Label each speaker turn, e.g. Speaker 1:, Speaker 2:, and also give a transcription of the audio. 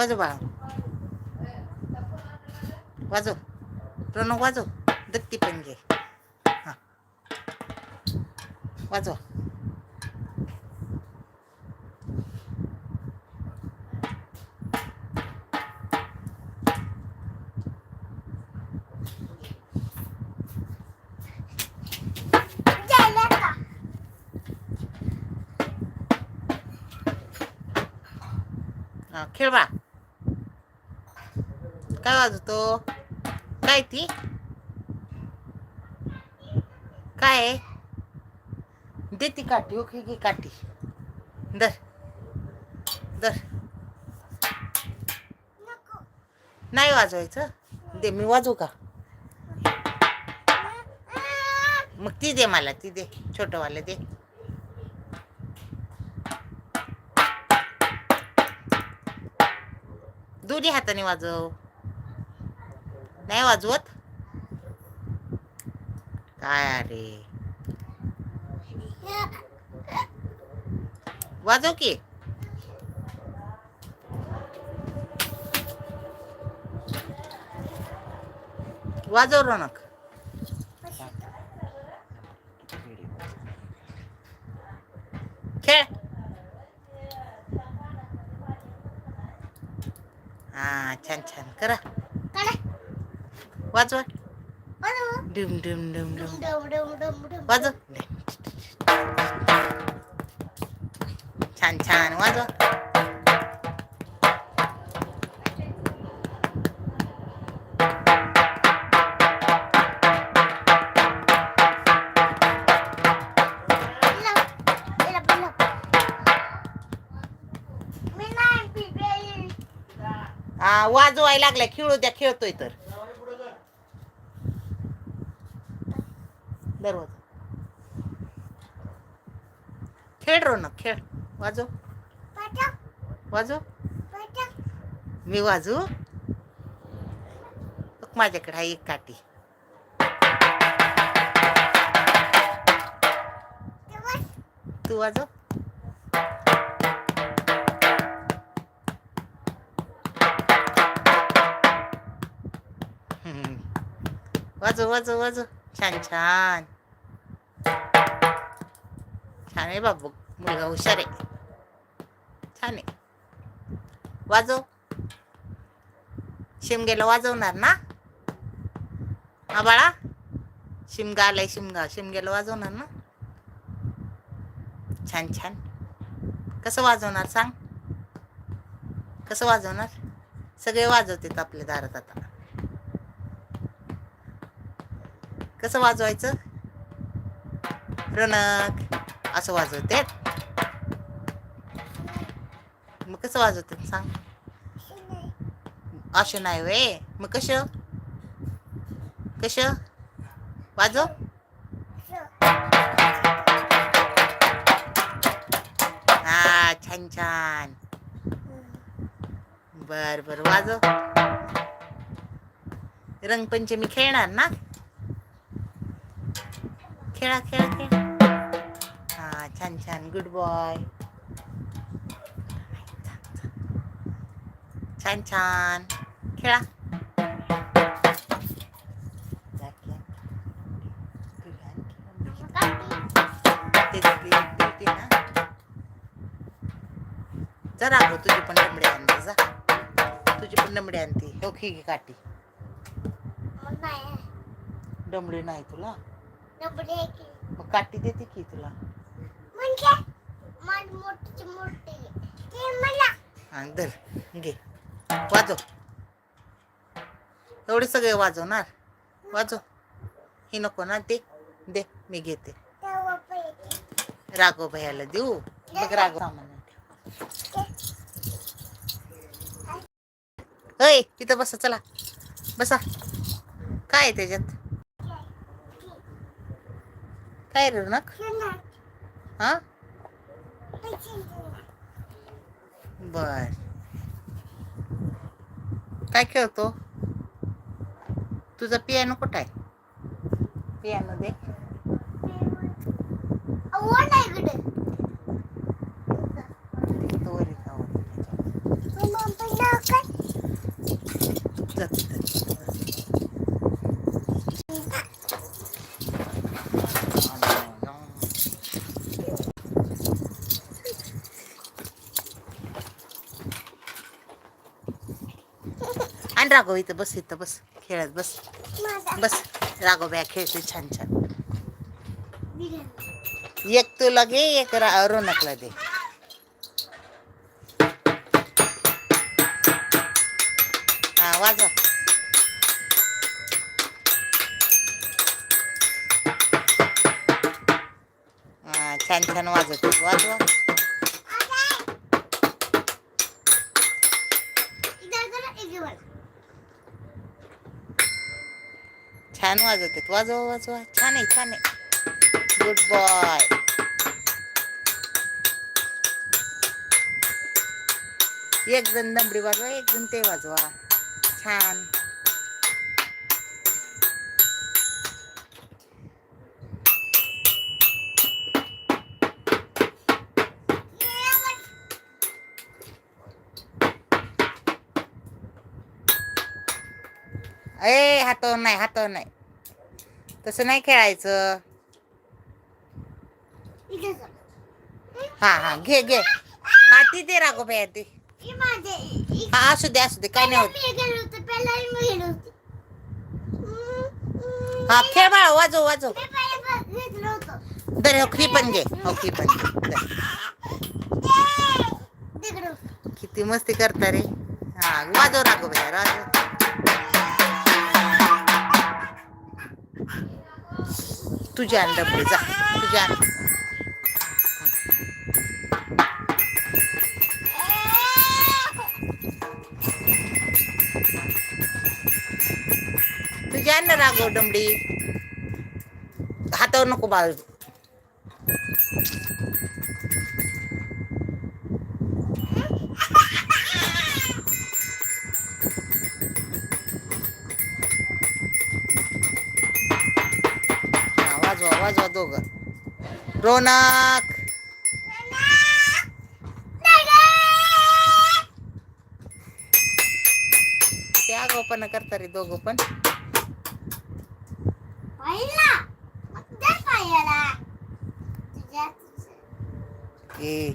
Speaker 1: वाजव बाळा वाजव प्रणव वाजव दत्ती पण घे हा वाजव
Speaker 2: झालं का
Speaker 1: हा खेळ बा काय वाजवतो काय ती? काय? दे ती काठी ओके घे काठी. दर दर नाही वाजवायचं. दे मी वाजवू का? मग ती दे मला ती दे. छोटंवालं दे. दोन्ही हाताने वाजव. नाही वाजवत? काय अरे? वाजव की. वाजव रोनक. खेळ. हा छान छान. करा. वाजवा. डुम डुम डुम डुम. वाजव. छान छान. वाजवा. वाजवायला लागलाय. खेळू द्या खेळतोय तर. दरवाजा. खेळ रोनक खेळ. वाजव.
Speaker 2: पटक
Speaker 1: वाजव.
Speaker 2: पटक
Speaker 1: मी वाजू. माझ्याकडे आहे एक काठी. तू वाजव. वाजव वाजव वाजव. छान छान. आहे बाबू. मुलगा हुशार आहे. छान आहे. वाजव. शिमगेला वाजवणार ना? हा बाळा. शिमगा आलाय शिमगा. शिमगेला वाजवणार ना? छान छान. कसं वाजवणार सांग? कसं वाजवणार? सगळे वाजवतात आपल्या दारात आता. कसं वाजवायचं? रनक. असं वाजवते. मग कसं वाजवते सांग. असं नाही वे मग कसं? कसं? वाजव. हा छान छान. बर बर वाजव. रंगपंचमी खेळणार ना? खेळा खेळा खेळा. छान छान. गुड बॉय छान छान. खेळा. ते- ते- ते- ते ना. जा राघव तुझी पण डमडी आणते जा. तुझी पण डमडी आणते. हो घे घे काठी. डमडी नाही तुला? मग काठी देते की तुला? हा धर घे. वाजव. एवढे सगळे वाजवणार? वाजव. हे नको ना दे. दे मी घेते. राघव भैयाला देऊ. मग राघव. सामान तिथं बसा चला. बसा. काय आहे त्याच्यात? काय रे नक हा? बर. काय खेळतो? तुझा पियानो कुठं आहे? पियानो दे
Speaker 2: नाही इकडे
Speaker 1: तो वर आहे का वर?
Speaker 2: मग पहिला
Speaker 1: आण राघव इथं बस इथं बस. खेळत बस. बस. राघव बॅग खेळते छान छान. एक तुला घे एक रोनकला दे. हा वाजवा. हा छान छान वाजवते वाजवा. छान वाजवते वाजवा वाजवा छान आहे छान आहे गुड बॉय एक जण दमडी वाजवा एक जण ते वाजवा छान ए हातावर नाही हातावर नाही तसं नाही खेळायचं. हा हा घे घे. हा ती दे बाया ती.
Speaker 2: हे
Speaker 1: असू दे असू दे काय नाही होत. हा खेळ बाळा वाजव वाजव. दर हो खी पण घे हो खी पण घे. किती मस्ती करता रे. हा वाजव रागो बाया वाजव तुझ्या आण डबडे जा. तुझ्या आण तुझ्या आण ना रागव डमडी. हातावर नको बाळ. रोनक ते आगाऊपणा करता रे दोघं पण.
Speaker 2: त्या
Speaker 1: ए.